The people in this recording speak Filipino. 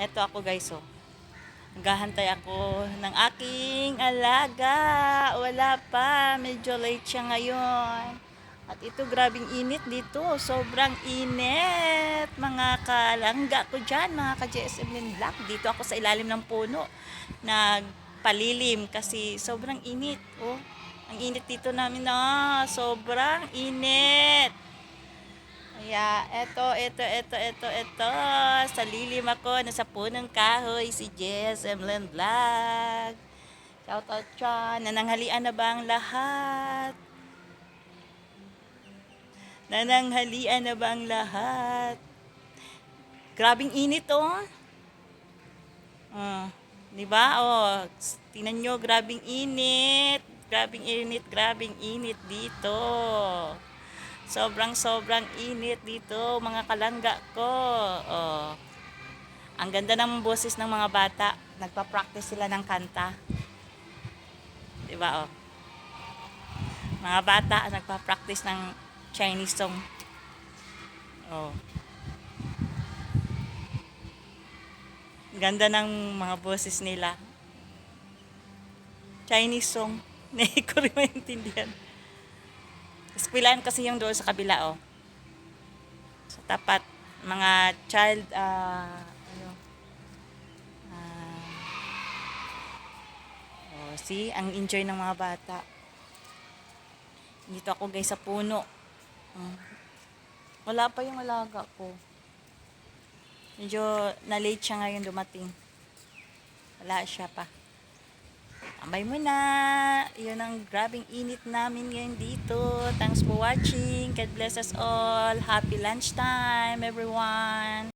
Eto ako guys, oh. Naghahantay ako ng aking alaga. Wala pa. Medyo late siya ngayon. At ito, grabing init dito. Sobrang init. Mga kalangga ko dyan, mga ka-JSM Black. Dito ako sa ilalim ng puno. Nagpalilim kasi sobrang init. Oh, ang init dito namin na. sobrang init. Kaya, eto, eto, eto, eto, eto. Sa lilim ako, nasa punong kahoy, si Jess Emlen Vlog. Shout out dyan. Nananghalian na ba ang lahat? Nananghalian na ba ang lahat? Grabing init, oh. Ah, di ba? Oh, tingnan nyo, grabing init. Grabing init, grabing init dito. Sobrang sobrang init dito, mga kalangga ko. Oh. Ang ganda ng boses ng mga bata. Nagpa-practice sila ng kanta. 'Di ba oh? Mga bata nagpa-practice ng Chinese song. Oh. Ganda ng mga boses nila. Chinese song. Hindi ko rin maintindihan. Eskwelahan kasi yung doon sa kabila, oh. Sa tapat, mga child, ah, ano, ah, oh, see, ang enjoy ng mga bata. Dito ako guys sa puno. Mm. Wala pa yung alaga ko. Medyo na-late siya ngayon dumating. Wala siya pa. Tambay mo na. Yun ang grabing init namin ngayon dito. Thanks for watching. God bless us all. Happy lunchtime, everyone.